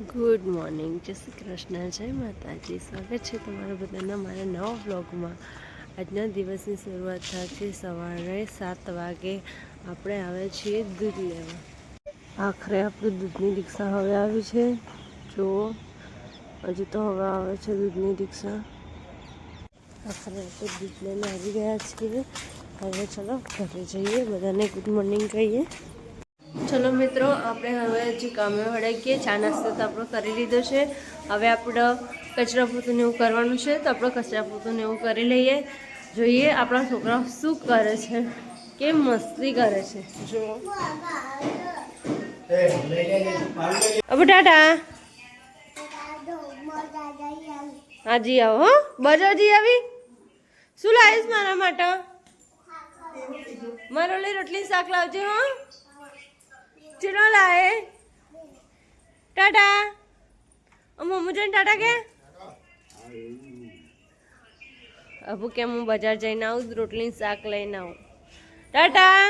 Good morning જય શ્રી કૃષ્ણ. જય માતાજી. સ્વાગત છે તમારા બધાના મારા નવા વ્લોગમાં. આજના દિવસની શરૂઆત છે સવારે સાત વાગે. આપણે આવે છીએ દૂધ લેવા. આખરે આપણું દૂધની રિક્ષા હવે આવી છે. જુઓ. હજુ તો હવે આવે છે દૂધની રિક્ષા. આખરે આપણે દૂધ લઈને આવી ગયા છીએ. હવે ચલો ઘરે જઈએ. બધાને ગુડ મોર્નિંગ કહીએ. ચલો મિત્રો, આપણે હવે હજી કામે વળગીએ, ચા નાસ્તો તો આપણો કરી લીધો છે. હવે આપણે કચરા પૂતું એવું કરવાનું છે, તો આપણે કચરા પોતું એવું કરી લઈએ. જોઈએ આપણા છોકરાઓ શું કરે છે, કેમ મસ્તી કરે છે. જો અબુ ટાટા. હાજી આવો, હો. બજારજી આવી? શું લાવીશ મારા માટે? મારો લઈ રોટલી શાક લાવજો, હો. ચીનો લાવે ટાટા મમ્મુ જઈને ટાટા કે અબુ કેમ હું બજાર જઈને આવું રોટલી શાક લઈને આવું ટાટા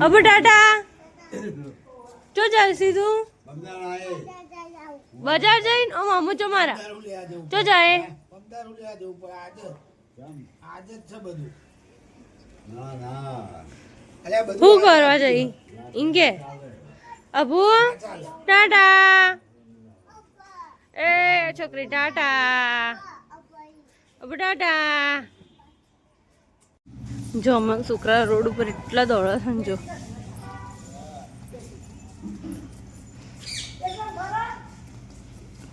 અબુ ટાટા ચો ચાલશી તું બજાર જઈને ઓ મમ્મુ ચો મારા ચો જાય શું કરવા જઈ? ઇંગે અબુ ટાટા. એ છોકરી ટાટા. અબુ ટાટા. જો અમે છોકરા રોડ ઉપર એટલા દોડા સમજો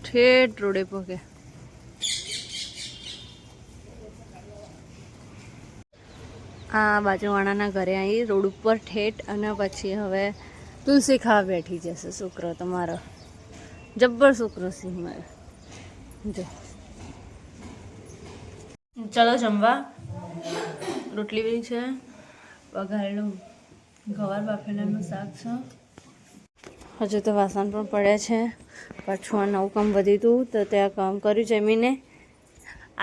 ઠેઠ રોડે પગે આ બાજુવાળાના ઘરે આવી રોડ ઉપર ઠેઠ અને પછી હવે તુલસી ખાવા બેઠી જશે છોકરો તમારો. જબ્બર છોકરો સિંહ મારો. જો. ચલો જમવા. રોટલી બી છે. વઘારેલું ગવાર બાફેલાનું શાક છે. હજુ તો વાસણ પણ પડ્યા છે. પાછું આ નવું કામ વધી હતું તો ત્યાં કામ કર્યું જમીને.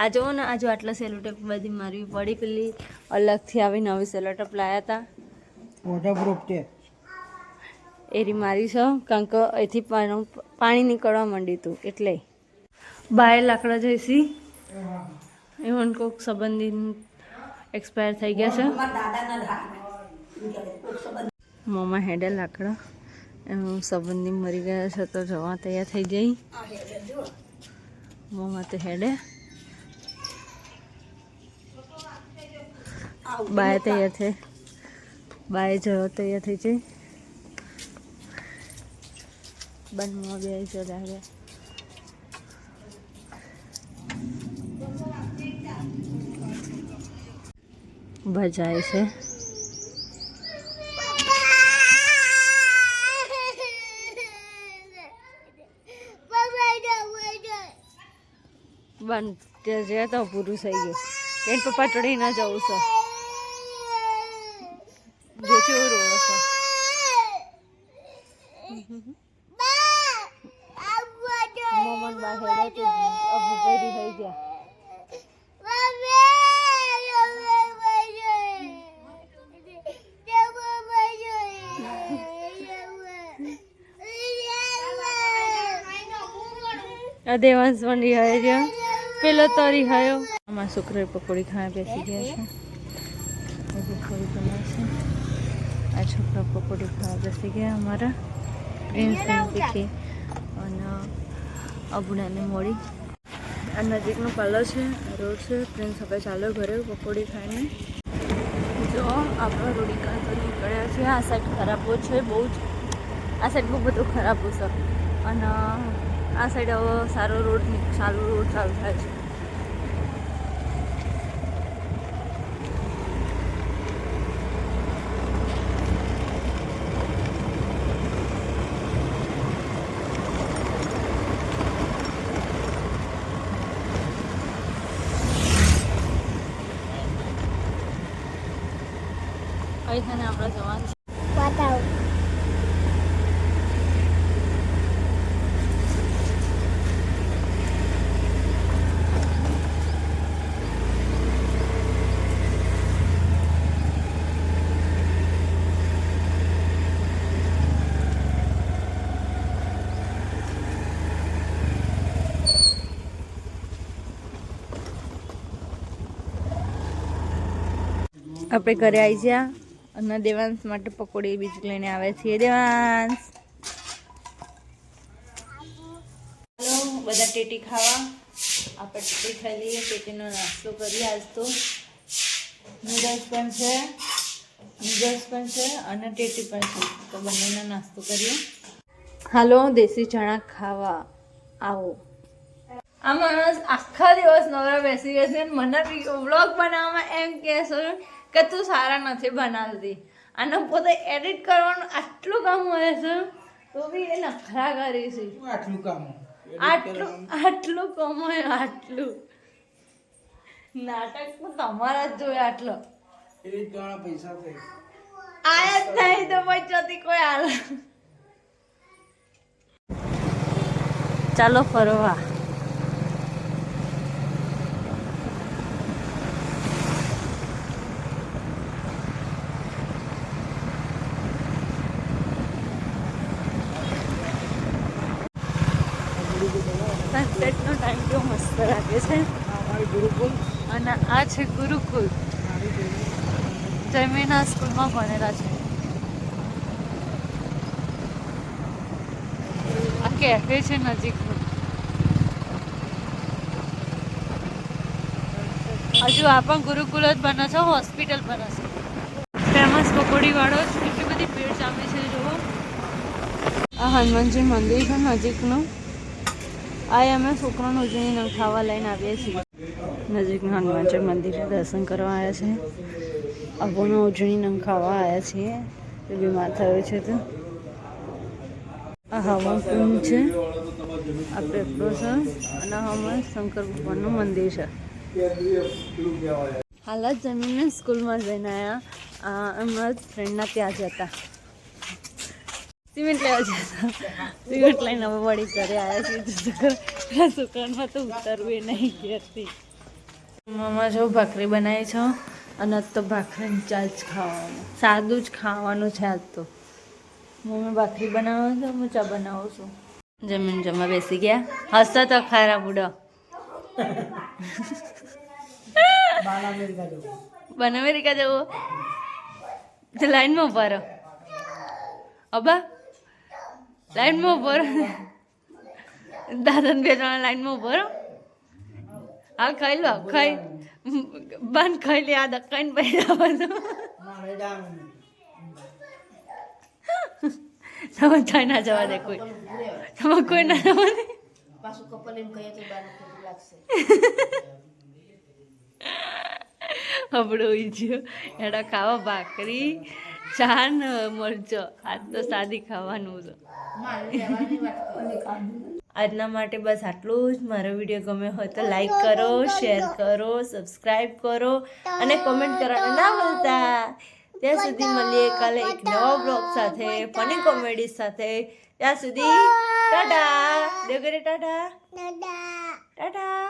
આ જુઓ ને આજુ આટલા સેલોટેપ બધી મારવી પડી પેલી અલગથી આવી નવી સેલોટેપ લાયા હતા વોટરપ્રૂફ છે. એરી મારી છે કારણ કે અહીંથી પાણી પાણી નીકળવા માંડ્યું હતું એટલે. બાય લાકડા જઈશી? એવું કોઈક સંબંધી એક્સપાયર થઈ ગયા છે. મોમાં હેડે લાકડા. એમ સંબંધી મરી ગયા છે તો જવા તૈયાર થઈ જઈ મોમાં તો હેડે. બાય તૈયાર થઈ. બાય જવા તૈયાર થઈ જઈ બનમાં બે જતા રહ્યા ભજાય છે ત્યાં જ્યાં તો પૂરું થઈ ગયું. એને પપ્પા ચડી ના જવું છે જો છે રોડો છે મોમન બા હેડે તો અબુ ભરી થઈ ગયા દેવાંશ પણ રિહાય છે પેલો તો રિહાયો આમાં છોકરાએ પકોડી ખાવા બેસી ગયા છે. પકોડી થોડી બનાવશે આ છોકરા પકોડી ખાવા બેસી ગયા અમારા. પ્રિન્સ અને અબુડાને મોડી. આ નજીકનો પાર્લર છે, રોડ છે પ્રિન્સ હવે ચાલો ઘરે, પકોડી ખાઈને. જો, આપણો રોડિકા તો નીકળ્યા છે. આ સાઈડ ખરાબો છે, બહુ જ. આ સાઈડ બહુ બધો ખરાબો છે. અને આ સાઈડ હવે સારો રોડ સારો રોડ ચાલુ થાય છે. અહીંથાને આપણે જવાનું છે. વાતાવરણ. આપણે ઘરે આવી ગયા અને દેવાંશ માટે પકોડી બીજ લઈને આવે છે. દેવાંશ! બધા ટેટી ખાવા. આપણે ટેટી ખાઈ લઈએ. ટેટીનો નાસ્તો કરીએ આજ તો. નૂડલ્સ પણ છે. નૂડલ્સ પણ છે અને ટેટી પણ છે. તો બંનેનો નાસ્તો કરીએ. હાલો દેશી ચણા ખાવા. આવો. આ માણસ આખા દિવસ નવરા બેસી બેસી અને મને વ્લોગ બનાવવામાં એમ કહે છે કે તું સારા નથી બનાવતી. અને પોતે એડિટ કરવાનું આટલું કામ હોય છે તો બી એ નખરા કરી છે. આટલું કામ આટલું આટલું કમાય આટલું. નાટક તો તમારા જ જોયે આટલો. એડિટ કરવાના પૈસા થઈ આયા જ નહીં તો પછી કોઈ હાલ. ચાલો ફરવા. સનસેટનો ટાઈમ કેવો મસ્ત લાગે છે. ગુરુકુલ. અને આ છે ગુરુકુલ. જમીના સ્કૂલમાં ભણેલા છે. આ કેફે છે નજીકનું. હજુ આ પણ ગુરુકુલ જ બને છે હોસ્પિટલ બને છે. ફેમસ પકોડી વાળો જ. એટલી બધી ભીડ જામે છે જુઓ. આ હનુમાનજી મંદિર છે નજીકનું. આ અમે છોકરાનું ઉજવણી ખાવા લઈને આવીએ છીએ. નજીકના હનુમાનજી મંદિરે દર્શન કરવા આવ્યા છે. અબોનો ઉજવણી નંગ ખાવા આવ્યા છીએ તે બીમાર થયો છે તો. આ હવન કુંડ છે. આ પેપરો છે અને હમણાં શંકર ભગવાનનું મંદિર છે. હાલ જ જમીને સ્કૂલમાં જઈને આવ્યા હમણાં ફ્રેન્ડના ત્યાં જ હતા. સિમેન્ટ લેવા છે સિમેન્ટ લઈને હવે વળી ઘરે આવ્યા છીએ. દુકાનમાં તો ઉતરવું નહીં ઘેરથી મમ્મા જો ભાખરી બનાવી છો? અને આજ તો ભાખરી ચાલ જ ખાવાનું. સાદું જ ખાવાનું છે આજ તો. મમ્મી ભાખરી બનાવો છો હું ચા બનાવું છું. જમીન જમવા બેસી ગયા. હસતા તો ખારા બુડો. બન અમેરિકા જવું. બન અમેરિકા જવો? તો લાઈનમાં ઊભા રહો. અબા લાઈનમાં ઊભો રહો દાદાને બે જણા લાઈનમાં ઊભો રહો હા ખાઈ લો ખાઈ. બંધ ખાઈ લે આ દક્કાઈને પૈસા બધું તમે થાય ના જવા દે કોઈ. તમે કોઈ ના જવા દે. હબળો ઈજ્યો એડા ખાવા ભાખરી. ચા ન મરચો. આજ તો સાદી ખાવાનું છે. આજના માટે બસ આટલું જ. મારો વીડિયો ગમ્યો હોય તો લાઈક કરો શેર કરો સબસ્ક્રાઈબ કરો અને કોમેન્ટ કરવાનું ના ભૂલતા. ત્યાં સુધી મળીએ કાલે એક નવા બ્લોગ સાથે ફની કોમેડી સાથે. ત્યાં સુધી ટાટા. દેવગરે ટાટા? ટાટા.